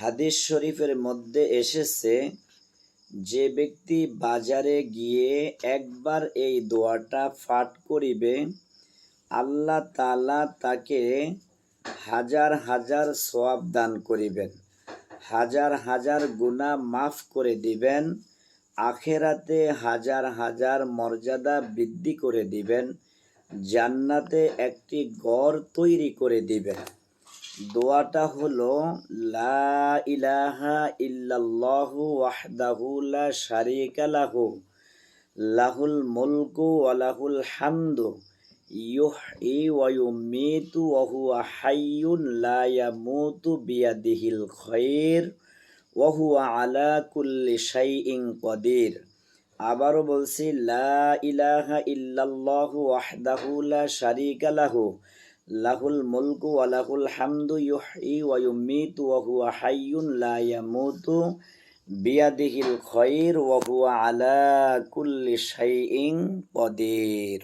হাদিস শরীফের মধ্যে এসেছে, যে ব্যক্তি বাজারে গিয়ে একবার এই দোয়াটা পাঠ করিবে, আল্লাহ তালা তাকে হাজার হাজার সোয়াব দান করিবেন, হাজার হাজার গুনাহ মাফ করে দিবেন, আখেরাতে হাজার হাজার মর্যাদা বৃদ্ধি করে দিবেন, জান্নাতে একটি গড় তৈরি করে দিবেন। দোয়াটা হলো, লা ইলাহা ইল্লাল্লাহু ওয়াহদাহু লা শারীকা লাহু, লাহুল মুলকু ওয়া লাহুল হামদু, ইউহয়ি ওয়া ইউমীতু ওয়া হুয়া হাইয়ুন লা ইয়ামুতু বিয়াদিহিল খায়র ওয়া হুয়া আলা কুল্লি শাইইন কদির আবারও বলছি, লা ইলাহা ইল্লাল্লাহু ওয়াহদাহু লা শারীকা লাহু লাহুল মুলকু ওয়া হামদু ইউহয়ি ওয়া ইউমীতু ওয়া হুয়া হাইয়ুন লা ইয়ামুতু বিয়াদিহিল খায়র ওয়া হুয়া আলা কুল্লি শাইইন কদির।